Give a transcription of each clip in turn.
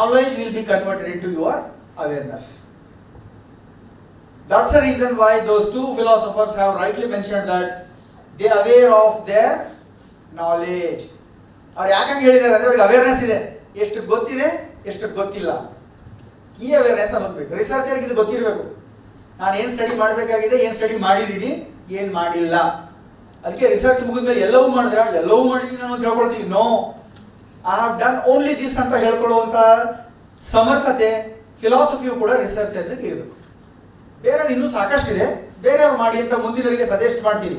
knowledge will be converted into your awareness. That's the reason why those two philosophers have rightly mentioned that they are aware of their knowledge. ಅವ್ರು ಯಾಕಂಗೆ ಹೇಳಿದ್ದಾರೆ ಅಂದ್ರೆ ಅವ್ರಿಗೆ awareness ಇದೆ. ಎಷ್ಟು ಗೊತ್ತಿದೆ, ಎಷ್ಟು ಗೊತ್ತಿಲ್ಲ. ಈ ಅವೇರ್ನೆಸ್ ಹೋಗ್ಬೇಕು. ರಿಸರ್ಚರ್ಗೆ ಇದು ಗೊತ್ತಿರಬೇಕು. ನಾನು ಏನು ಸ್ಟಡಿ ಮಾಡಬೇಕಾಗಿದೆ, ಏನು ಸ್ಟಡಿ ಮಾಡಿದ್ದೀನಿ ಏನು ಮಾಡಿಲ್ಲ. ಅದಕ್ಕೆ ರಿಸರ್ಚ್ ಮುಗಿದ್ಮೇಲೆ ಎಲ್ಲವೂ ಮಾಡಿದ್ರ? ಎಲ್ಲವೂ ಮಾಡಿದ್ದೀನಿ ನಾವು ತಿಳ್ಕೊಳ್ತೀವಿ. No I have done only this ಅಂತ ಹೇಳ್ಕೊಳ್ಳುವಂತ ಸಮರ್ಥತೆ ಫಿಲಾಸಫಿಯು ಕೂಡ ರಿಸರ್ಚರ್ಸ್ಗೆ ಇರಬೇಕು ಬೇರೆ ಇನ್ನೂ ಸಾಕಷ್ಟಿದೆ. ಬೇರೆಯವ್ರು ಮಾಡಿ ಅಂತ ಮುಂದಿನವರಿಗೆ ಸಜೆಸ್ಟ್ ಮಾಡ್ತೀನಿ.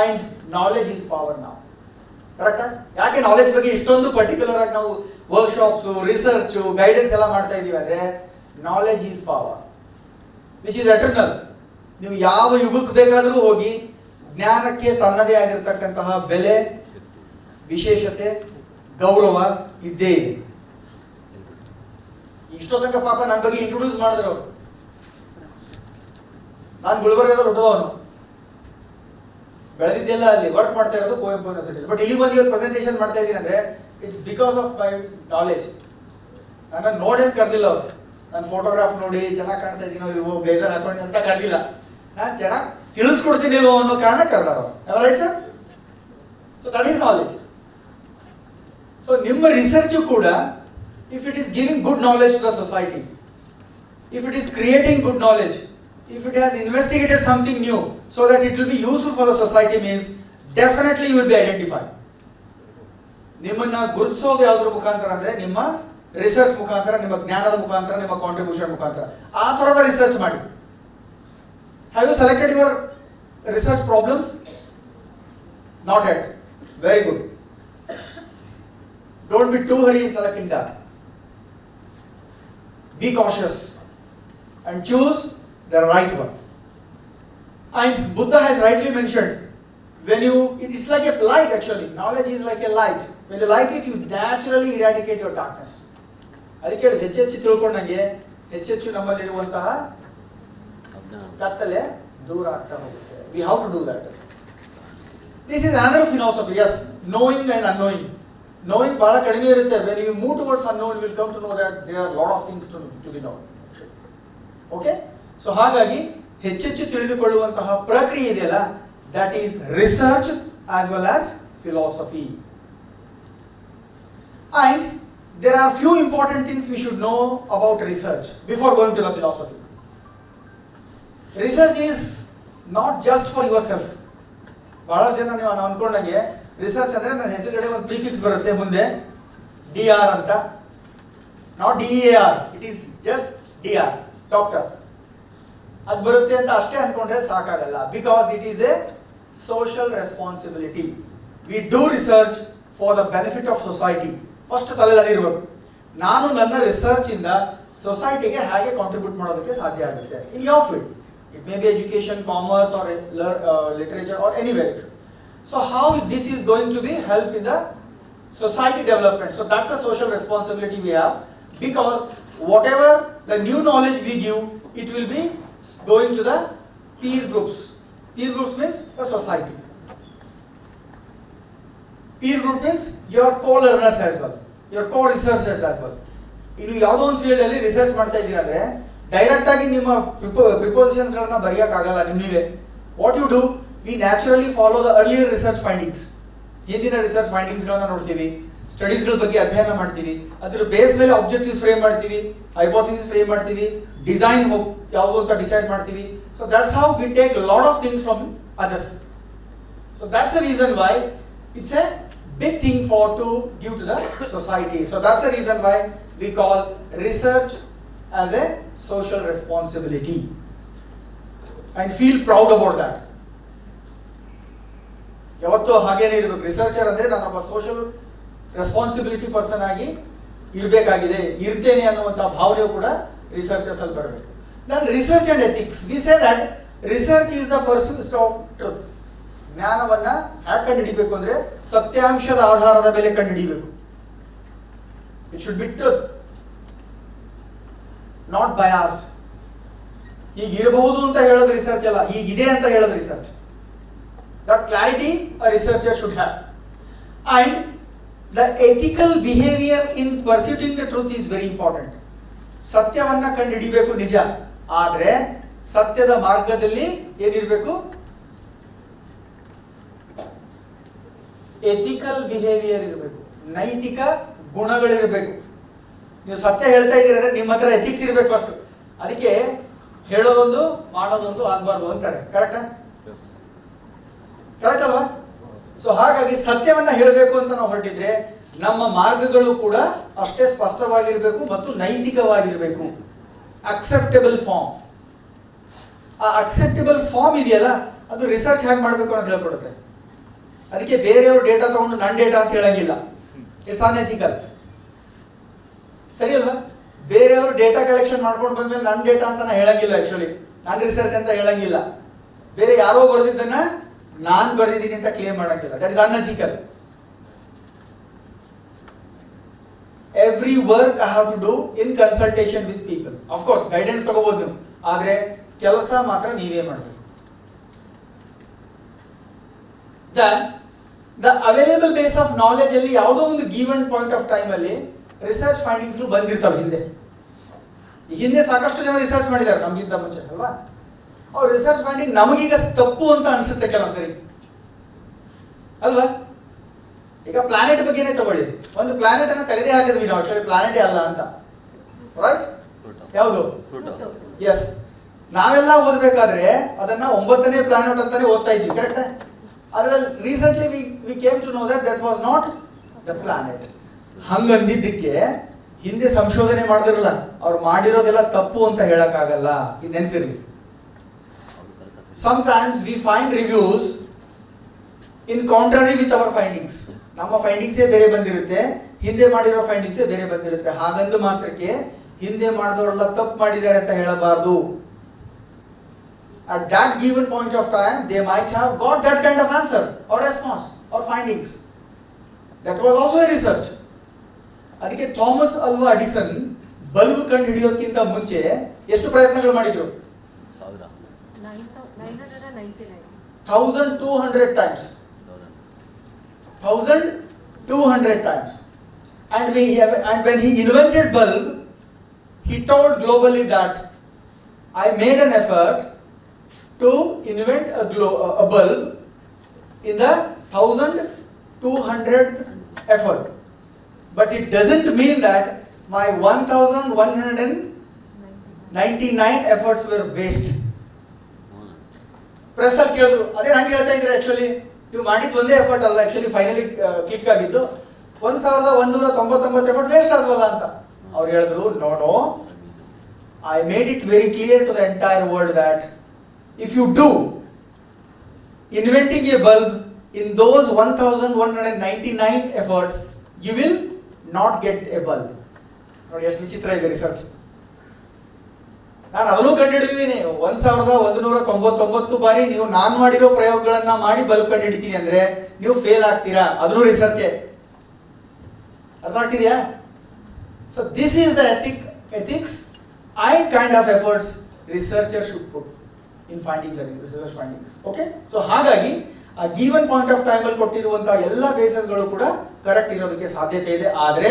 ಅಂಡ್ ನಾಲೆಜ್ ಇಸ್ ಪವರ್ ನಾವು ಕರೆಕ್ಟಾ ಯಾಕೆ ನಾಲೆಜ್ ಬಗ್ಗೆ ಇಷ್ಟೊಂದು ಪರ್ಟಿಕ್ಯುಲರ್ ಆಗಿ ನಾವು ವರ್ಕ್ಶಾಪ್ಸು ರಿಸರ್ಚು ಗೈಡೆನ್ಸ್ ಎಲ್ಲ ಮಾಡ್ತಾ ಇದೀವಿ ಅಂದರೆ knowledge is power which is eternal ನೀವು ಯಾವ ಯುಗಕ್ಕೆ ಬೇಕಾದರೂ ಹೋಗಿ ಜ್ಞಾನಕ್ಕೆ ತನ್ನದೇ ಆಗಿರ್ತಕ್ಕಂತಹ ಬೆಲೆ ವಿಶೇಷತೆ, ಗೌರವ ಇದ್ದೇ ಇದೆ. ಇಷ್ಟೋ ತನಕ ಪಾಪ ನನ್ನ ಬಗ್ಗೆ ಇಂಟ್ರೊಡ್ಯೂಸ್ ಮಾಡಿದ್ರು ಅವರು. ನಾನು ಗುಲ್ಬರ್ಗದ ದೊಡ್ಡವನು ಬೆಳೆದಿದ್ದೆಲ್ಲ ಅಲ್ಲಿ ವರ್ಕ್ ಮಾಡ್ತಾ ಇರೋದು ಕುವೆಂಪು ಯೂನಿವರ್ಸಿಟಿ ಬಟ್ ಇಲ್ಲಿ ಬಂದು ಪ್ರೆಸೆಂಟೇಷನ್ ಮಾಡ್ತಾ ಇದ್ದೀನಿ ಅಂದ್ರೆ it's because of my knowledge ನನ್ನ ನೋಡೇನು ಕರೆದಿಲ್ಲ ಅವರು. ನನ್ನ ಫೋಟೋಗ್ರಾಫ್ ನೋಡಿ ಚೆನ್ನಾಗಿ ಕಾಣ್ತಾ ಇದೀನೋ ಇಲ್ವೋ ಬ್ಲೇಸರ್ ಹಾಕೊಂಡು ಅಂತ ಕರೆದಿಲ್ಲ. ನಾನು ಚೆನ್ನಾಗಿ ತಿಳಿಸ್ಕೊಡ್ತೀನಿಲ್ವೋ ಅನ್ನೋ ಕಾರಣ ಕರೆದಾರ right sir so that is knowledge so ನಿಮ್ಮ ರಿಸರ್ಚು ಕೂಡ if it is giving good knowledge to the society if it is creating good knowledge if it has investigated something new so that it will be useful for the society means definitely you will be identified ನಿಮ್ಮನ್ನ ಗುರುತಿಸೋದು ಯಾವ್ದ್ರ ಮುಖಾಂತರ ಅಂದ್ರೆ, ನಿಮ್ಮ research ಮುಖಾಂತರ, ನಿಮ್ಮ ಜ್ಞಾನದ ಮುಖಾಂತರ, ನಿಮ್ಮ ಕಾಂಟ್ರಿಬ್ಯೂಷನ್ ಮುಖಾಂತರ. ಆ ತರದ ರಿಸರ್ಚ್ ಮಾಡಿ. Have you selected your research problems not yet very good don't be too hurry in selecting that be cautious and choose the right one. And Buddha has rightly mentioned when you, it's is like a light actually. Knowledge is like a light. When you light it, you naturally eradicate your darkness. ಅದಕ್ಕೆ ಹೆಚ್ಚೆಚ್ಚು ತಿಳ್ಕೊಂಡಂಗೆ ಹೆಚ್ಚೆಚ್ಚು ನಮ್ಮಲ್ಲಿರುವಂತಹ ಕತ್ತಲೆ ದೂರ ಆಗ್ತಾ ಹೋಗುತ್ತೆ we how to do that this is another philosophy as knowing and unknowing knowing ಬಹಳ ಕಡಿಮೆ ಇರುತ್ತೆ when you move towards unknown will come to know that there are lot of things to to be known okay so ಹಾಗಾಗಿ ಹೆಚ್ಚೆಚ್ಚು ತಿಳಿದುಕೊಳ್ಳುವಂತಹ ಪ್ರಕ್ರಿಯೆ ಇದೆಯಲ್ಲ? That is research as well as philosophy and there are few important things we should know about research before going to the philosophy research is not just for yourself ಬಹಳಷ್ಟು ಜನ ನೀವು ನಾವು ಅನ್ಕೊಂಡಂಗೆ research ಅಂದ್ರೆ ನನ್ನ ಹೆಸರುಗಡೆ ಒಂದು ಪ್ರಿಫಿಕ್ಸ್ ಬರುತ್ತೆ ಮುಂದೆ. D R ಅಂತ. Not D A R it is just D R doctor ಅದು ಬರುತ್ತೆ ಅಂತ ಅಷ್ಟೇ ಅನ್ಕೊಂಡ್ರೆ ಸಾಕಾಗಲ್ಲ. Because it is a social responsibility we do research for the benefit of society first ತಲೆಯಲ್ಲಿ ಅದಿರ್ಬೇಕು ನಾನು ನನ್ನ ರಿಸರ್ಚ್ ಇಂದ ಸೊಸೈಟಿಗೆ ಹೇಗೆ ಕಾಂಟ್ರಿಬ್ಯೂಟ್ ಮಾಡೋದಕ್ಕೆ ಸಾಧ್ಯ ಆಗುತ್ತೆ? ಇನ್ ಯಾವ field it may be education commerce or literature or anywhere So how this is going to be help in the society development. So that's the social responsibility we have because whatever the new knowledge we give, it will be going to the peer groups. Peer groups means the society. Peer group means your co-learners as well, your co-researchers as well. ಇನ್ನು ಯಾವುದೋ ಒಂದು ಫೀಲ್ಡಲ್ಲಿ research ಮಾಡ್ತಾ ಇದ್ದೀರಾ ಅಂದ್ರೆ direct ಆಗಿ ನಿಮ್ಮ prepositions ಗಳನ್ನ ಬರೆಯಕ್ಕಾಗಲ್ಲ ನಿಮಗೆ what you do we naturally follow the earlier research findings ಹಿಂದಿನ ರಿಸರ್ಚ್ ಫೈಂಡಿಂಗ್ಸ್ ಗಳನ್ನ ನೋಡ್ತೀವಿ ಸ್ಟಡೀಸ್ಗಳ ಬಗ್ಗೆ ಅಧ್ಯಯನ ಮಾಡ್ತೀವಿ, ಅದ್ರ ಬೇಸ್ ಮೇಲೆ ಆಬ್ಜೆಕ್ಟಿವ್ಸ್ ಫ್ರೇಮ್ ಮಾಡ್ತೀವಿ ಹೈಪೋಥಿಸಿಸ್ ಫ್ರೇಮ್ ಮಾಡ್ತೀವಿ ಡಿಸೈನ್ ಯಾವುದು ಅಂತ ಡಿಸೈಡ್ ಮಾಡ್ತೀವಿ. So that's how we take lot of things from others so that's the reason why it's a big thing for to give to the society so that's the reason why we call research as a social responsibility and feel proud about that ಯಾವತ್ತೂ ಹಾಗೇನೇ ಇರಬೇಕು. Researcher ಅಂದ್ರೆ ನಾನೊಬ್ಬ social responsibility person ಆಗಿ ಇರಬೇಕಾಗಿದೆ. ಇರ್ತೇನೆ ಅನ್ನುವಂಥ ಭಾವನೆಯು ಕೂಡ researchers ಅಲ್ಲಿ ಬರಬೇಕು. ನಾನು research and ethics we say that research is the pursuit of truth ಜ್ಞಾನವನ್ನ ಹ್ಯಾಕ್ ಕಂಡುಹಿಡಿಬೇಕು ಅಂದ್ರೆ ಸತ್ಯಾಂಶದ ಆಧಾರದ ಮೇಲೆ ಕಂಡುಹಿಡಿಬೇಕು. It should be truth not biased ಈಗ ಇರಬಹುದು ಅಂತ ಹೇಳೋದು ರಿಸರ್ಚ್ ಅಲ್ಲ. ಈಗ ಇದೆ ಅಂತ ಹೇಳೋದು research that clarity a researcher should have. And the ethical behaviour in pursuing the truth is very important ಸತ್ಯವನ್ನು ಕಂಡು ಹಿಡಿಬೇಕು ನಿಜ. ಆದರೆ ಸತ್ಯದ ಮಾರ್ಗದಲ್ಲಿ ಏನಿರಬೇಕು? ಎಥಿಕಲ್ ಬಿಹೇವಿಯರ್ ಇರಬೇಕು. ನೈತಿಕ ಗುಣಗಳಿರಬೇಕು. ನೀವು ಸತ್ಯ ಹೇಳ್ತಾ ಇದ್ದೀರಂದ್ರೆ ನಿಮ್ಮ ಹತ್ರ ಎಥಿಕ್ಸ್ ಇರಬೇಕು ಅಷ್ಟು ಅದಕ್ಕೆ ಹೇಳೋದೊಂದು, ಮಾಡೋದೊಂದು ಆಗಬಾರ್ದು ಅಂತಾರೆ. ಕರೆಕ್ಟಾ ಕರೆಕ್ಟ್ ಅಲ್ವಾ? ಸೊ ಹಾಗಾಗಿ ಸತ್ಯವನ್ನ ಹೇಳಬೇಕು ಅಂತ ನಾವು ಹೊರಟಿದ್ರೆ, ನಮ್ಮ ಮಾರ್ಗಗಳು ಕೂಡ ಅಷ್ಟೇ ಸ್ಪಷ್ಟವಾಗಿರಬೇಕು ಮತ್ತು ನೈತಿಕವಾಗಿರಬೇಕು. ಅಕ್ಸೆಪ್ಟೇಬಲ್ ಫಾರ್ಮ್ ಆ ಅಕ್ಸೆಪ್ಟೇಬಲ್ ಫಾರ್ಮ್ ಇದೆಯಲ್ಲ, ಅದು ರಿಸರ್ಚ್ ಹೇಗೆ ಮಾಡಬೇಕು ಅಂತ ಹೇಳ್ಕೊಡುತ್ತೆ. ಅದಕ್ಕೆ ಬೇರೆಯವ್ರ ಡೇಟಾ ತಗೊಂಡು ನನ್ನ ಡೇಟಾ ಅಂತ ಹೇಳಂಗಿಲ್ಲ. ಇಟ್ಸ್ ಅನ್ಎಥಿಕಲ್ ಸರಿ ಅಲ್ವಾ ಬೇರೆಯವರು ಡೇಟಾ ಕಲೆಕ್ಷನ್ ಮಾಡ್ಕೊಂಡು ಬಂದ್ಮೇಲೆ ನನ್ನ ಡೇಟಾ ಅಂತ ನಾನು ಹೇಳಂಗಿಲ್ಲ ಆಕ್ಚುಲಿ ನಾನು ರಿಸರ್ಚ್ ಅಂತ ಹೇಳಂಗಿಲ್ಲ. ಬೇರೆ ಯಾರೋ ಬರೆದಿದ್ದನ್ನ ನಾನು ಬರೆದಿದ್ದೀನಿ ಅಂತ claim ಮಾಡಕ್ಕಿಲ್ಲ. That is unethical every work I have to do in consultation with people of course guidance ತಗೋಬಹುದು ನೀವು ಆದ್ರೆ ಕೆಲಸ ಮಾತ್ರ ನೀವೇ ಮಾಡಬೇಕು. Then the available base of knowledge ಅಲ್ಲಿ ಯಾವುದೋ ಒಂದು ಗಿವನ್ ಪಾಯಿಂಟ್ ಆಫ್ ಟೈಮ್ ಅಲ್ಲಿ ರಿಸರ್ಚ್ ಫೈಂಡಿಂಗ್ಸ್ ಬಂದಿರ್ತವೆ ಹಿಂದೆ. ಹಿಂದೆ ಸಾಕಷ್ಟು ಜನ ರಿಸರ್ಚ್ ಮಾಡಿದ್ದಾರೆ ನಮಗಿಂತ ಮುಂಚೆ, ಅಲ್ವಾ? ಅವ್ರ ರಿಸರ್ಚ್ ಮಾಡಿ ನಮಗೀಗ ತಪ್ಪು ಅಂತ ಅನಿಸುತ್ತೆ ಕೆಲವು ಸರಿ. ಅಲ್ವಾ? ಈಗ ಪ್ಲಾನೆಟ್ ಬಗ್ಗೆನೇ ತಗೊಳ್ಳಿ. ಒಂದು ಪ್ಲಾನೆಟ್ ಅನ್ನ ತೆಗೆದೇ ಹಾಕಿದ್ವಿ ನಾವು. ಆಕ್ಚುಲಿ ಪ್ಲಾನೆಟೇ ಅಲ್ಲ ಅಂತ. ರೈಟ್ ಯಾವುದು? ಎಸ್ ನಾವೆಲ್ಲ ಓದಬೇಕಾದ್ರೆ ಅದನ್ನ ಒಂಬತ್ತನೇ ಪ್ಲಾನೆಟ್ ಅಂತಾನೆ ಓದ್ತಾ ಇದ್ವಿ ಕರೆಕ್ಟ್ ಅದ್ರಲ್ಲಿ recently we we came to know that that was not the planet ಹಂಗಂದಿದ್ದಕ್ಕೆ ಹಿಂದೆ ಸಂಶೋಧನೆ ಮಾಡಿದಿರಲ್ಲ. ಅವ್ರು ಮಾಡಿರೋದೆಲ್ಲ ತಪ್ಪು ಅಂತ ಹೇಳಕ್ಕಾಗಲ್ಲ. ಇದು ನೆನಪಿರ್ಲಿ. Sometimes we find reviews in contrary with our findings ನಮ್ಮ ಫೈಂಡಿಂಗ್ಸೇ ಬೇರೆ ಬಂದಿರುತ್ತೆ ಹಿಂದೆ ಮಾಡಿರೋ ಫೈಂಡಿಂಗ್ಸೇ ಬೇರೆ ಬಂದಿರುತ್ತೆ ಹಾಗಂದು ಮಾತ್ರಕ್ಕೆ ಹಿಂದೆ ಮಾಡಿದವರೆಲ್ಲ ತಪ್ಪು ಮಾಡಿದ್ದಾರೆ ಅಂತ ಹೇಳಬಾರ್ದು that given point of time they might have got that kind of answer or response or findings that was also a research ಅದಕ್ಕೆ ಥಾಮಸ್ ಅಲ್ವಾ ಅಡಿಸನ್ ಬಲ್ಬ್ ಕಂಡು ಹಿಡಿಯೋದಕ್ಕಿಂತ ಮುಂಚೆ ಎಷ್ಟು ಪ್ರಯತ್ನಗಳು ಮಾಡಿದ್ರು thousand two hundred times. Thousand two hundred times. And we have, and when he invented bulb, he told globally that I made an effort to invent a, glow, a bulb in the thousand two hundred effort. But it doesn't mean that my 1199 efforts were wasted. Press ಅಲ್ಲಿ ಕೇಳಿದ್ರು, ಅದೇ ನಂಗೆ ಹೇಳ್ತಾ ಇದ್ರೆ actually ನೀವು ಮಾಡಿದ್ದು ಒಂದೇ effort ಅಲ್ಲ ಆಕ್ಚುಲಿ ಫೈನಲಿ ಕ್ಲಿಕ್ ಆಗಿದ್ದು. ಒಂದ್ ಸಾವಿರದ ಒಂದೂರ ತೊಂಬತ್ತೊಂಬತ್ತು ಎಫರ್ಟ್ ವೇಸ್ಟ್ ಆದ್ವಲ್ಲ ಅಂತ. ಅವ್ರು ಹೇಳಿದ್ರು ನೋಡೋ I made it very clear to the entire world that if you do inventing a bulb in those one thousand one hundred ninety nine efforts you will not get a bulb ನೋಡಿ, ಎಷ್ಟು ವಿಚಿತ್ರ ಇದೆ research ನಾನು ಅದನ್ನು ಕಂಡುಹಿಡಿದಿದ್ದೀನಿ ಒಂದ್ ಸಾವಿರದ ಒಂದು ನೂರ ತೊಂಬತ್ತೊಂಬತ್ತು ಬಾರಿ ನೀವು ನಾನು ಮಾಡಿರೋ ಪ್ರಯೋಗಗಳನ್ನ ಮಾಡಿ ಬಲ್ಬ್ ಕಂಡುಹಿಡಿತೀನಿ ಅಂದ್ರೆ ನೀವು ಫೇಲ್ ಆಗ್ತೀರಾ? ಅದನ್ನು ರಿಸರ್ಚೇ ಅರ್ಥ ಆಗ್ತಿದ್ಯಾ? So this is the ethic ethics I kind of efforts researcher should put in finding research findings okay so ಹಾಗಾಗಿ ಆ ಗೀವನ್ ಪಾಯಿಂಟ್ ಆಫ್ ಟೈಮ್ ಅಲ್ಲಿ ಕೊಟ್ಟಿರುವಂತಹ ಎಲ್ಲ ಬೇಸಸ್ಗಳು ಕೂಡ ಕರೆಕ್ಟ್ ಇರೋದಕ್ಕೆ ಸಾಧ್ಯತೆ ಇದೆ. ಆದ್ರೆ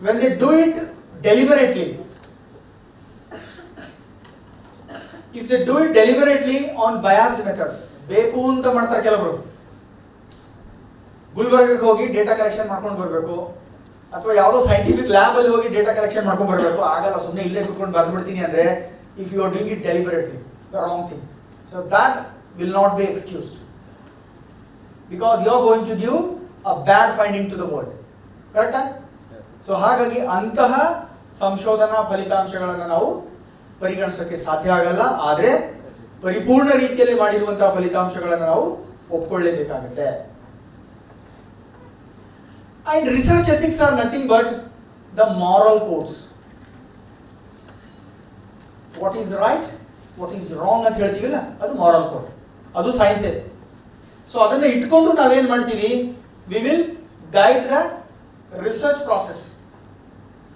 when they do it deliberately if they do it deliberately on biased methods ಬೇಕು ಅಂತ ಮಾಡ್ತಾರೆ ಕೆಲವರು. ಗುಲ್ಬರ್ಗಕ್ಕೆ ಹೋಗಿ ಡೇಟಾ ಕಲೆಕ್ಷನ್ ಮಾಡ್ಕೊಂಡು ಬರಬೇಕು ಅಥವಾ ಯಾವುದೋ ಸೈಂಟಿಫಿಕ್ ಲ್ಯಾಬ್ ಅಲ್ಲಿ ಹೋಗಿ ಡೇಟಾ ಕಲೆಕ್ಷನ್ ಮಾಡ್ಕೊಂಡು ಬರಬೇಕು ಆಗಲ್ಲ ಸುಮ್ಮನೆ ಇಲ್ಲೇ ಕುತ್ಕೊಂಡು ಬರ್ದ್ಬಿಡ್ತೀನಿ ಅಂದ್ರೆ if you are doing it deliberately wrong thing so that will not be excused because you are going to give a bad finding to the world ಕರೆಕ್ಟಾ ಸೊ ಹಾಗಾಗಿ ಅಂತಹ ಸಂಶೋಧನಾ ಫಲಿತಾಂಶಗಳನ್ನು ನಾವು ಪರಿಗಣಿಸೋಕೆ ಸಾಧ್ಯ ಆಗಲ್ಲ, ಆದರೆ ಪರಿಪೂರ್ಣ ರೀತಿಯಲ್ಲಿ ಮಾಡಿರುವಂತಹ ಫಲಿತಾಂಶಗಳನ್ನು ನಾವು ಒಪ್ಕೊಳ್ಳೇಬೇಕಾಗುತ್ತೆ. And research ethics are nothing but the moral codes what is right what is wrong ಅಂತ ಹೇಳ್ತೀವಲ್ಲ, ಅದು ಮಾರಲ್ ಕೋಡ್ ಅದು ಸೈನ್ಸೇ ಸೊ ಅದನ್ನ ಇಟ್ಕೊಂಡು ನಾವೇನ್ ಮಾಡ್ತೀವಿ? We will guide the research process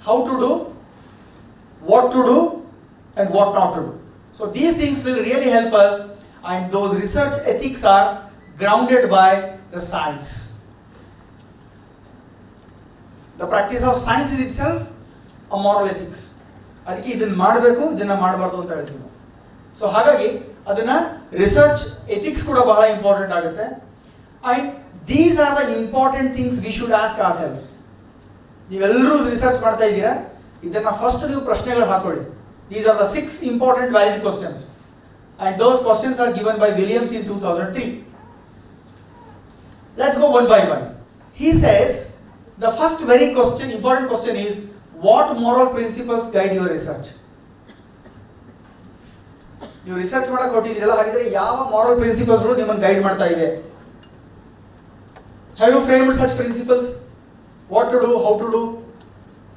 how to do what to do and what not to do. So these things will really help us, and those research ethics are grounded by the science. The practice of science is itself a moral ethics ಅದಕ್ಕೆ ಇದನ್ನು ಮಾಡಬೇಕು, ಇದನ್ನು ಮಾಡಬಾರ್ದು ಅಂತ ಹೇಳ್ತೀವಿ. So ಹಾಗಾಗಿ ಅದನ್ನು research ethics ಕೂಡ ಬಹಳ ಇಂಪಾರ್ಟೆಂಟ್ ಆಗುತ್ತೆ. And these are the important things we should ask ourselves ನೀವೆಲ್ಲರೂ ರಿಸರ್ಚ್ ಮಾಡ್ತಾ ಇದ್ದೀರಾ? ಇದನ್ನು ಫಸ್ಟ್ ನೀವು ಪ್ರಶ್ನೆಗಳು ಹಾಕೊಳ್ಳಿ. These are the six important valid questions and those questions are given by Williams in two thousand three Let's go one by one. He says the first very question, important question is what moral principles guide your research? ನೀವು research ಮಾಡಕ್ ಹೊಟ್ಟಿದ್ದೀರಲ್ಲ ಹಾಗಿದ್ರೆ ಯಾವ moral ಪ್ರಿನ್ಸಿಪಲ್ಸ್ಗಳು ನಿಮ್ಮನ್ನು guide ಮಾಡ್ತಾ ಇದೆ have you framed such principles what to do how to do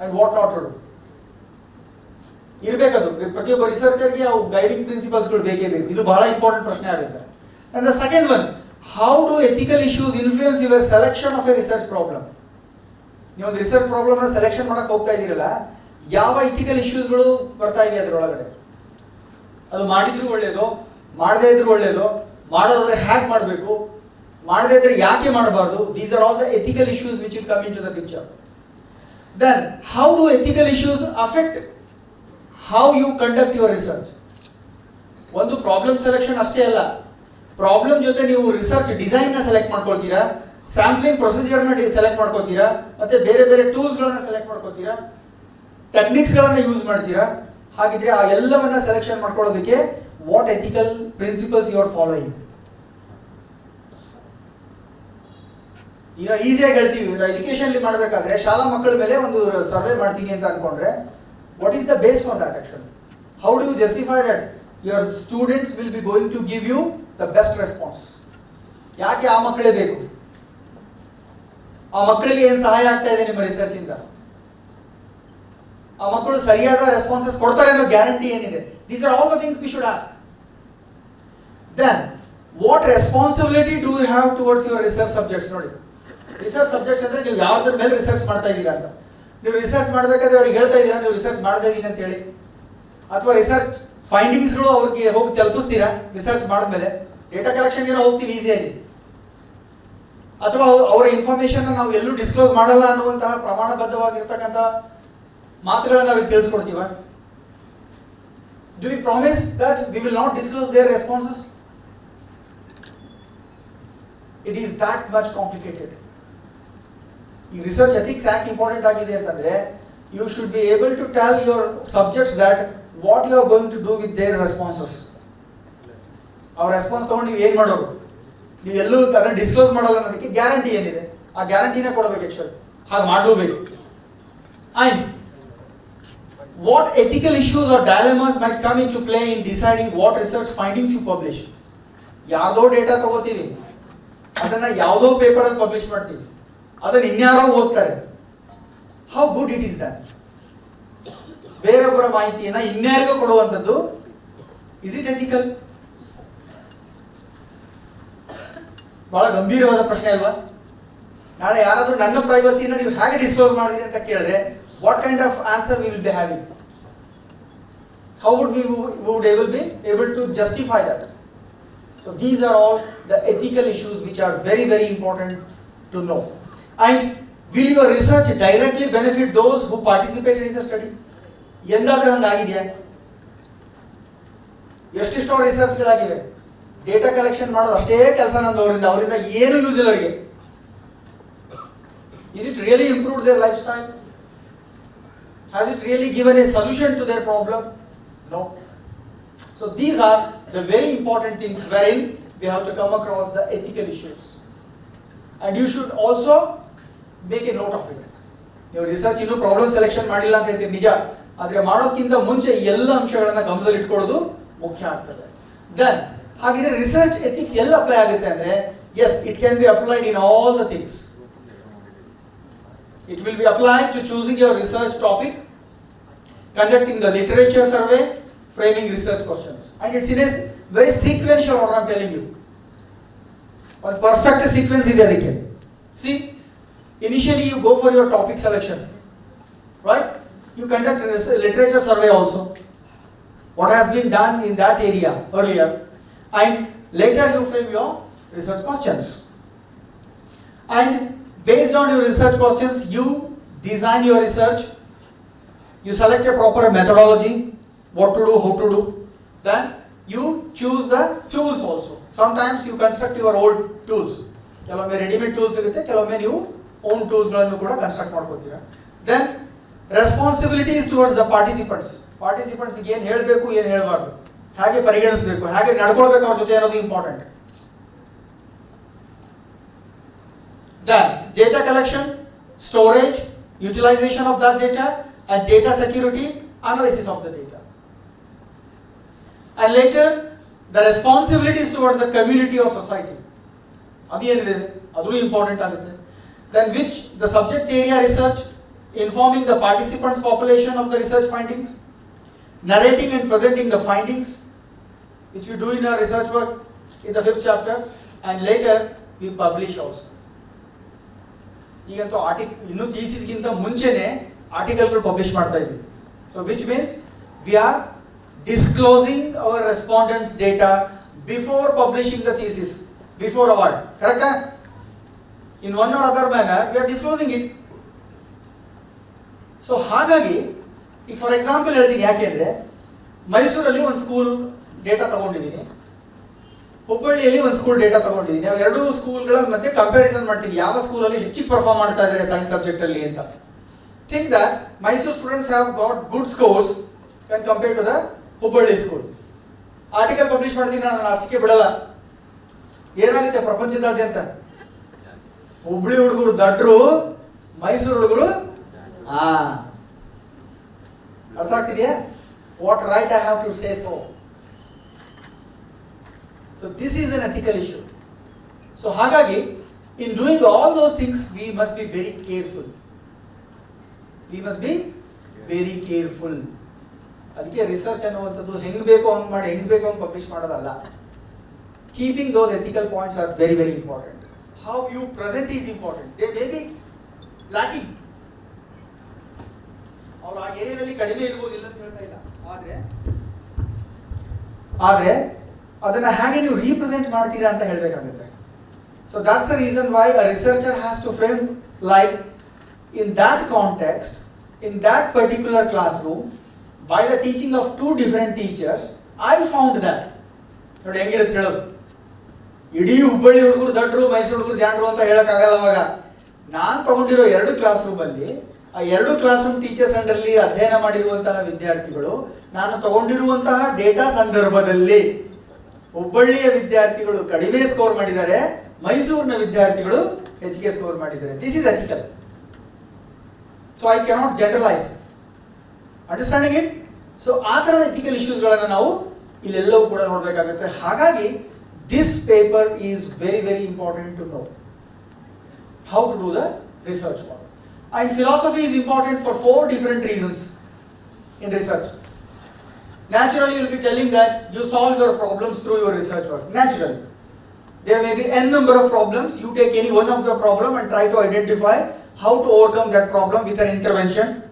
and what not to do ಇರಬೇಕದು. ಪ್ರತಿಯೊಬ್ಬ ರಿಸರ್ಚರ್ಗೆ ಅವು ಗೈಡಿಂಗ್ ಪ್ರಿನ್ಸಿಪಲ್ಸ್ಗಳು ಬೇಕೇ ಬೇಕು. ಇದು ಬಹಳ ಇಂಪಾರ್ಟೆಂಟ್ ಪ್ರಶ್ನೆ ಆಗುತ್ತೆ. ಅಂದ್ರೆ second one how do ethical issues influence your selection of a research problem ನೀವು ಒಂದು ರಿಸರ್ಚ್ ಪ್ರಾಬ್ಲಮ್ನ ಸೆಲೆಕ್ಷನ್ ಮಾಡಕ್ ಹೋಗ್ತಾ ಇದ್ದೀರಲ್ಲ, ಯಾವ ಇಥಿಕಲ್ ಇಶ್ಯೂಸ್ಗಳು ಬರ್ತಾ ಇವೆ ಅದರೊಳಗಡೆ? ಅದು ಮಾಡಿದ್ರು ಒಳ್ಳೆಯದು ಮಾಡದೇ ಇದ್ರೂ ಒಳ್ಳೆಯದು ಮಾಡೋದಾದ್ರೆ ಹ್ಯಾಕ್ ಮಾಡಬೇಕು, ಮಾಡದೇ ಇದ್ರೆ ಯಾಕೆ ಮಾಡಬಾರ್ದು? These are all the ethical issues which will come into the picture then how do ethical issues affect how you conduct your research ಒಂದು ಪ್ರಾಬ್ಲಮ್ ಸೆಲೆಕ್ಷನ್ ಅಷ್ಟೇ ಅಲ್ಲ. ಪ್ರಾಬ್ಲಮ್ ಜೊತೆ ನೀವು ರಿಸರ್ಚ್ ಡಿಸೈನ್ ಸೆಲೆಕ್ಟ್ ಮಾಡ್ಕೊಳ್ತೀರಾ? ಸ್ಯಾಂಪ್ಲಿಂಗ್ ಪ್ರೊಸೀಜರ್ ಸೆಲೆಕ್ಟ್ ಮಾಡ್ಕೋತೀರಾ ಮತ್ತೆ ಬೇರೆ ಬೇರೆ ಟೂಲ್ಸ್ ಗಳನ್ನ ಸೆಲೆಕ್ಟ್ ಮಾಡ್ಕೋತೀರಾ ಟೆಕ್ನಿಕ್ಸ್ ಗಳನ್ನ ಯೂಸ್ ಮಾಡ್ತೀರಾ? ಹಾಗಿದ್ರೆ ಆ ಎಲ್ಲವನ್ನ ಸೆಲೆಕ್ಷನ್ ಮಾಡ್ಕೊಳ್ಳೋದಕ್ಕೆ what ethical principles you are following ಈಗ ಈಸಿಯಾಗಿ ಹೇಳ್ತೀವಿ. ಎಜುಕೇಶನ್ ಮಾಡಬೇಕಾದ್ರೆ ಶಾಲಾ ಮಕ್ಕಳ ಮೇಲೆ ಒಂದು ಸರ್ವೆ ಮಾಡ್ತೀನಿ ಅಂತ ಅನ್ಕೊಂಡ್ರೆ what is the base for that action how do you justify that your students will be going to give you the best response ಯಾಕೆ ಆ ಮಕ್ಕಳೇ ಬೇಕು? ಆ ಮಕ್ಕಳಿಗೆ ಏನು ಸಹಾಯ ಆಗ್ತಾ ಇದೆ ನಿಮ್ಮ ರಿಸರ್ಚ್ ಇಂದ? ಆ ಮಕ್ಕಳು ಸರಿಯಾದ ರೆಸ್ಪಾನ್ಸಸ್ ಕೊಡ್ತಾರೆ ಅನ್ನೋ ಗ್ಯಾರಂಟಿ ಏನಿದೆ? These are all the things we should ask then what responsibility do you have towards your research subjects ನೋಡಿ ರಿಸರ್ಚ್ ಸಬ್ಜೆಕ್ಟ್ಸ್ ಅಂದ್ರೆ ನೀವು ಯಾವ್ದ್ರ ಮೇಲೆ ರಿಸರ್ಚ್ ಮಾಡ್ತಾ ಇದ್ದೀರಾ ಅಂತ. ನೀವು ರಿಸರ್ಚ್ ಮಾಡಬೇಕಾದ್ರೆ ಅವ್ರಿಗೆ ಹೇಳ್ತಾ ಇದ್ದೀರಾ? ನೀವು ರಿಸರ್ಚ್ ಇದ್ದೀನಿ ಅಂತ ಹೇಳಿ. ಅಥವಾ ರಿಸರ್ಚ್ ಫೈಂಡಿಂಗ್ಸ್ಗಳು ಅವ್ರಿಗೆ ಹೋಗಿ ತಲುಪಿಸ್ತೀರಾ? ರಿಸರ್ಚ್ ಮಾಡಿದ್ಮೇಲೆ. ಡೇಟಾ ಕಲೆಕ್ಷನ್ ಏನೋ ಹೋಗ್ತೀವಿ ಈಸಿಯಾಗಿ ಅಥವಾ ಅವ್- ಅವರ ಇನ್ಫಾರ್ಮೇಶನ್ ನಾವು ಎಲ್ಲೂ ಡಿಸ್ಕ್ಲೋಸ್ ಮಾಡಲ್ಲ ಅನ್ನುವಂತಹ ಪ್ರಮಾಣಬದ್ಧವಾಗಿರ್ತಕ್ಕಂಥ ಮಾತುಗಳನ್ನು ಅವ್ರಿಗೆ ತಿಳಿಸ್ಕೊಡ್ತೀವ? Do we promise that we will not disclose their responses it is that much complicated ಈ ರಿಸರ್ಚ್ ಎಥಿಕ್ಸ್ ಯಾಕೆ ಇಂಪಾರ್ಟೆಂಟ್ ಆಗಿದೆ ಅಂತಂದ್ರೆ you should be able to tell your subjects that what you are going to do with their responses ಅವ್ರ response ತಗೊಂಡು ನೀವು ಏನು ಮಾಡೋರು ನೀವು ಎಲ್ಲೂ ಅದನ್ನ ಡಿಸ್ಕ್ಲೋಸ್ ಮಾಡಲ್ಲ ಅನ್ನೋದಕ್ಕೆ ಗ್ಯಾರಂಟಿ ಏನಿದೆ? ಆ ಗ್ಯಾರಂಟಿನ ಕೊಡಬೇಕು ಎಕ್ಚುಲ್ ಹಾಗೆ ಮಾಡೋಬೇಕು ಐನ್ what ethical issues or dilemmas might come to play in deciding what research findings you publish ಯಾವುದೋ ಡೇಟಾ ತಗೋತೀವಿ. ಅದನ್ನ ಯಾವುದೋ ಪೇಪರಲ್ಲಿ ಪಬ್ಲಿಷ್ ಮಾಡ್ತೀವಿ. ಅದನ್ನ ಇನ್ಯಾರೋ ಓದ್ತಾರೆ. How good it is that ಬೇರೊಬ್ಬರ ಮಾಹಿತಿಯನ್ನ ಇನ್ಯಾರಿಗೂ ಕೊಡುವಂಥದ್ದು ಇಸ್ ಇಟ್ ಎಥಿಕಲ್ ಬಹಳ ಗಂಭೀರವಾದ ಪ್ರಶ್ನೆ ಅಲ್ವಾ? ನಾಳೆ ಯಾರಾದರೂ ನನ್ನ ಪ್ರೈವಸಿನ ನೀವು ಹೇಗೆ ಡಿಸ್ಕ್ಲೋಸ್ ಮಾಡಿದ್ರಿ ಅಂತ ಕೇಳಿದ್ರೆ what kind of answer we will be having how would we would able be able to justify that so these are all the ethical issues which are very very important to know and will your research directly benefit those who participated in the study ಎಂದಾದ್ರೂ ಹಂಗಾಗಿದೆಯಾ? ಎಷ್ಟೆಷ್ಟೋ ರಿಸರ್ಚ್ಗಳಾಗಿವೆ data collection ಮಾಡೋದು ಅಷ್ಟೇ ಕೆಲಸ ನಂದು ಅವರಿಂದ. ಅವರಿಂದ ಏನು ಯೂಸ್ ಇಲ್ಲ ಅವರಿಗೆ. Is it really improve their lifestyle has it really given a solution to their problem no so these are the very important things wherein we have to come across the ethical issues and you should also make a note of it ನೀವು research ಇನ್ನೂ problem selection ಮಾಡಿಲ್ಲ ಅಂತ ಹೇಳ್ತೀರಿ ನಿಜ ಆದರೆ ಮಾಡೋದಕ್ಕಿಂತ ಮುಂಚೆ ಎಲ್ಲ ಅಂಶಗಳನ್ನು ಗಮನದಲ್ಲಿ ಇಟ್ಕೊಳ್ಳೋದು ಮುಖ್ಯ ಆಗ್ತದೆ ದೆನ್ ಹಾಗಿದ್ರೆ ರಿಸರ್ಚ್ ಎಥಿಕ್ಸ್ ಎಲ್ಲ ಅಪ್ಲೈ ಆಗುತ್ತೆ ಅಂದ್ರೆ as it can be applied in all the things it will be applied to choosing your research topic conducting the literature survey, framing research questions. And it's in a very sequential order, I'm telling you. One perfect sequence. See, initially you go for your topic selection, right? You conduct a res- literature survey also. What has been done in that area earlier, and later you frame your research questions. And based on your research questions, you design your research, you select a proper methodology, what to do, how to do, then you choose the tools also. Sometimes you construct your old tools. ಕೆಲವೊಮ್ಮೆ readymade tools ಇರುತ್ತೆ ಕೆಲವೊಮ್ಮೆ ನೀವು own ಟೂಲ್ಸ್ಗಳನ್ನು ಕೂಡ construct ಮಾಡ್ಕೊತೀರಾ then responsibilities towards the participants participants ಏನು ಹೇಳಬೇಕು ಏನು ಹೇಳಬಾರ್ದು ಹೇಗೆ ಪರಿಗಣಿಸಬೇಕು ಹೇಗೆ ನಡ್ಕೊಳ್ಬೇಕು ಅವ್ರ ಜೊತೆ ಅನ್ನೋದು important Then data collection, storage, utilization of that data, and data security, analysis of the data. And later, the responsibilities towards the community or society. ಅದೇನಿದೆ ಅದು ಇಂಪಾರ್ಟೆಂಟ್ ಆಗುತ್ತೆ Then which the subject area research informing the participants population of the research findings narrating and presenting the findings which we do in our research work in the fifth chapter and later we publish also. ಈಗಂತೂ Arctic ಇನ್ನು ಥೀಸಿಸ್ಗಿಂತ ಮುಂಚೆನೆ ಆರ್ಟಿಕಲ್ಗಳು publish ಮಾಡ್ತಾ ಇದ್ವಿ so which means we are disclosing our respondents data before publishing the thesis before award ಕರೆಕ್ಟಾ in one or other manner we are disclosing it so ಹಾಗಾಗಿ, ಈಗ for example ಹೇಳ್ತೀನಿ ಯಾಕೆಂದ್ರೆ ಮೈಸೂರಲ್ಲಿ ಒಂದು ಸ್ಕೂಲ್ ಡೇಟಾ ತಗೊಂಡಿದ್ದೀನಿ ಹುಬ್ಬಳ್ಳಿಯಲ್ಲಿ ಒಂದು ಸ್ಕೂಲ್ ಡೇಟಾ ತಗೊಂಡಿದ್ದೀನಿ ನಾವು ಎರಡೂ ಸ್ಕೂಲ್ಗಳ ಮಧ್ಯೆ ಕಂಪ್ಯಾರಿಸನ್ ಮಾಡ್ತೀನಿ ಯಾವ ಸ್ಕೂಲಲ್ಲಿ ಹೆಚ್ಚಿಗೆ ಪರ್ಫಾರ್ಮ್ ಮಾಡ್ತಾ ಇದ್ದಾರೆ ಸೈನ್ಸ್ ಸಬ್ಜೆಕ್ಟ್ ಅಲ್ಲಿ ಅಂತ. Think that Mysuru students have got good scores can compare to the Hubballi school article publish ಮಾಡ್ತೀನಿ ನಾನು ಅಷ್ಟಕ್ಕೆ ಬಿಡಲ್ಲ. ಏನಾಗುತ್ತೆ ಪ್ರಪಂಚದಾದ್ಯಂತ? ಹುಬ್ಳಿ ಹುಡುಗರು ದಟ್ರು, ಮೈಸೂರು ಹುಡುಗರು ಹಾ ಅರ್ಥ ಆಗ್ತಿದೆಯಾ? What right I have to say so so this is an ethical issue so ಹಾಗಾಗಿ in doing all those things we must be very careful we must be very careful ಅದಕ್ಕೆ ರಿಸರ್ಚ್ ಅನ್ನುವಂಥದ್ದು ಹೆಂಗ್ ಬೇಕೋ ಹಂಗ್ ಮಾಡಿ, ಹೆಂಗ್ ಬೇಕೋ ಹಂಗ್ ಪಬ್ಲಿಷ್ ಮಾಡೋದಲ್ಲ. Keeping those ethical points are very very important how you present is important they may be lacking. ಅವ್ರು ಆ ಏರಿಯಾದಲ್ಲಿ ಕಡಿಮೆ ಇರ್ಬೋದು ಇಲ್ಲ ಅಂತ ಹೇಳ್ತಾ ಇಲ್ಲ. ಆದ್ರೆ ಆದ್ರೆ ಅದನ್ನ ಹೇಗೆ ನೀವು ರೀಪ್ರೆಸೆಂಟ್ ಮಾಡ್ತೀರಾ ಅಂತ ಹೇಳ್ಬೇಕಾಗುತ್ತೆ. So that's a reason why a researcher has to frame like in that context in that particular classroom by the teaching of two different teachers I found that ನೋಡಿ, ಹೆಂಗಿರುತ್ತೆ ಹೇಳೋದು ಇಡೀ ಹುಬ್ಬಳ್ಳಿ ಹುಡುಗರು ದಡ್ರು ಮೈಸೂರು ಹುಡುಗರು ಜಾಣರು ಅಂತ ಹೇಳೋಕ್ಕಾಗಲ್ಲ ಅವಾಗ. ನಾನು ತಗೊಂಡಿರೋ ಎರಡು ಕ್ಲಾಸ್ ರೂಮಲ್ಲಿ ಆ ಎರಡು ಕ್ಲಾಸ್ ರೂಮ್ ಟೀಚರ್ಸ್ ಅಂಡರ್ಲಿ ಅಧ್ಯಯನ ಮಾಡಿರುವಂತಹ ವಿದ್ಯಾರ್ಥಿಗಳು, ನಾನು ತಗೊಂಡಿರುವಂತಹ ಡೇಟಾ ಸಂದರ್ಭದಲ್ಲಿ ಹುಬ್ಬಳ್ಳಿಯ ವಿದ್ಯಾರ್ಥಿಗಳು ಕಡಿಮೆ ಸ್ಕೋರ್ ಮಾಡಿದ್ದಾರೆ, ಮೈಸೂರಿನ ವಿದ್ಯಾರ್ಥಿಗಳು ಹೆಚ್ಚಿಗೆ ಸ್ಕೋರ್ ಮಾಡಿದ್ದಾರೆ. This is ethical so I cannot generalise understanding it so ಆ ಥರದ ಎಥಿಕಲ್ ಇಶ್ಯೂಸ್ಗಳನ್ನು ನಾವು ಇಲ್ಲೆಲ್ಲವೂ ಕೂಡ ನೋಡಬೇಕಾಗುತ್ತೆ. ಹಾಗಾಗಿ this paper is very, very important to know. How to do the research model. And philosophy is important for four different reasons in research. Naturally, you'll be telling that you solve your problems through your research work. Naturally. There may be n number of problems. You take any one of the problem and try to identify how to overcome that problem with an intervention.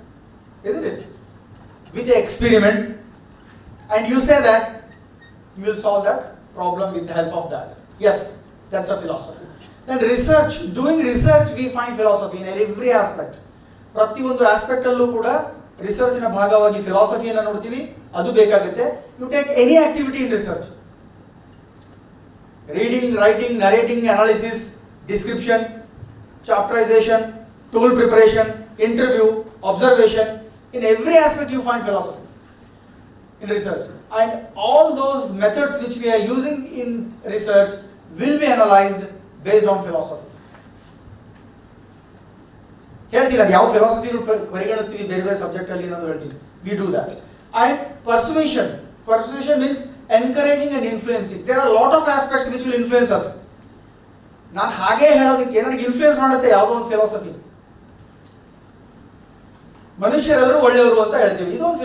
Isn't it? With an experiment. And you say that you will solve that problem with the help of that. Yes, that's a philosophy. Then research, doing research, we find philosophy in every aspect. ಪ್ರತಿಯೊಂದು aspect ಅಲ್ಲೂ ಕೂಡ ರಿಸರ್ಚ್ನ ಭಾಗವಾಗಿ ಫಿಲಾಸಫಿಯನ್ನ ನೋಡ್ತೀವಿ ಅದು ಬೇಕಾಗುತ್ತೆ you take any activity in research reading writing narrating analysis description chapterisation tool preparation interview observation in every aspect you find philosophy in research. And all those methods which we are using in research will be analyzed based on philosophy. ಹೇಳ್ತೀರ ಯಾವ philosophy ಪರಿಗಣಿಸ್ತೀವಿ ಬೇರೆ ಬೇರೆ subject ಅಲ್ಲಿ ಅನ್ನೋದು ಹೇಳ್ತೀವಿ we do that and persuasion persuasion means encouraging and influencing there are lot of aspects which will influence us ನಾನು ಹಾಗೆ ಹೇಳೋದಕ್ಕೆ ನನಗೆ ಇನ್ಫ್ಲೂಯೆನ್ಸ್ ಮಾಡುತ್ತೆ ಯಾವುದೋ ಒಂದು ಫಿಲಾಸಫಿ ಮನುಷ್ಯರೆಲ್ಲರೂ ಒಳ್ಳೆಯವರು ಅಂತ ಹೇಳ್ತೀವಿ. ಇದು ಒಂದು